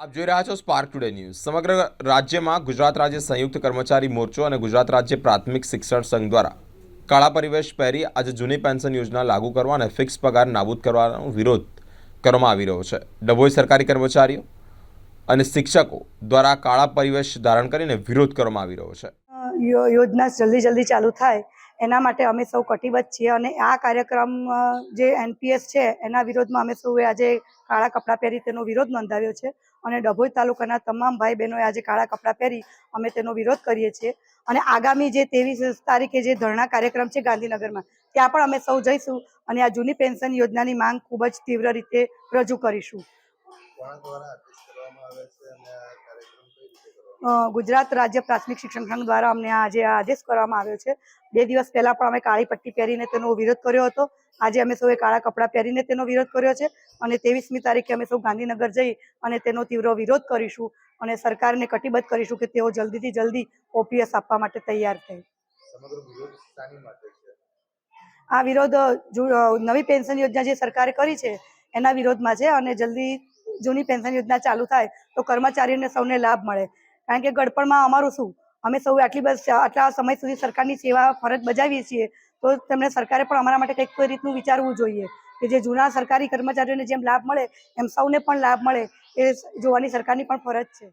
આપ જોઈ રહ્યા છો સ્પાર્ક ટુડે ન્યૂઝ સમગ્ર રાજ્યમાં ગુજરાત રાજ્ય સંયુક્ત કર્મચારી મોરચો અને ગુજરાત રાજ્ય પ્રાથમિક શિક્ષણ સંઘ દ્વારા કાળા પરિવેશ પહેરી આજે જૂની પેન્શન યોજના લાગુ કરવા અને ફિક્સ પગાર નાબૂદ કરવાનો વિરોધ કરવામાં આવી રહ્યો છે. ડભોઈ સરકારી કર્મચારીઓ અને શિક્ષકો દ્વારા કાળા પરિવેશ ધારણ કરીને વિરોધ કરવામાં આવી રહ્યો છે. યોજના જલ્દી જલ્દી ચાલુ થાય. એના માટે અમે સૌ કટિબદ્ધ છીએ અને આ કાર્યક્રમ જે એનપીએસ છે, એના વિરોધમાં અમે સૌએ આજે કાળા કપડાં પહેરી તેનો વિરોધ નોંધાવ્યો છે અને ડભોઈ તાલુકાના તમામ ભાઈ બહેનોએ આજે કાળા કપડાં પહેરી અમે તેનો વિરોધ કરીએ છીએ. અને આગામી જે ત્રેવીસ તારીખે જે ધરણા કાર્યક્રમ છે ગાંધીનગરમાં, ત્યાં પણ અમે સૌ જઈશું અને આ જૂની પેન્શન યોજનાની માંગ ખૂબ જ તીવ્ર રીતે રજૂ કરીશું. ગુજરાત રાજ્ય પ્રાથમિક શિક્ષણ સંઘ દ્વારા અમને આજે આ આદેશ કરવામાં આવ્યો છે. બે દિવસ પહેલા પણ અમે કાળી પટ્ટી પહેરીને તેનો વિરોધ કર્યો હતો. આજે અમે સૌએ કાળા કપડાં પહેરીને તેનો વિરોધ કર્યો છે અને ત્રેવીસમી તારીખે અમે સૌ ગાંધીનગર જઈ અને તેનો તીવ્ર વિરોધ કરીશું અને સરકારને કટિબદ્ધ કરીશું કે તેઓ જલ્દીથી જલ્દી ઓપીએસ આપવા માટે તૈયાર થાય. આ વિરોધ નવી પેન્શન યોજના જે સરકારે કરી છે એના વિરોધમાં છે અને જલ્દી જૂની પેન્શન યોજના ચાલુ થાય તો કર્મચારીઓને સૌને લાભ મળે. કારણ કે ગડપણમાં અમારું શું? અમે સૌ આટલી બસ આટલા સમય સુધી સરકારની સેવા ફરજ બજાવીએ છીએ, તો તેમણે સરકારે પણ અમારા માટે કંઈક કોઈ રીતનું વિચારવું જોઈએ કે જે જૂના સરકારી કર્મચારીઓને જેમ લાભ મળે, એમ સૌને પણ લાભ મળે, એ જોવાની સરકારની પણ ફરજ છે.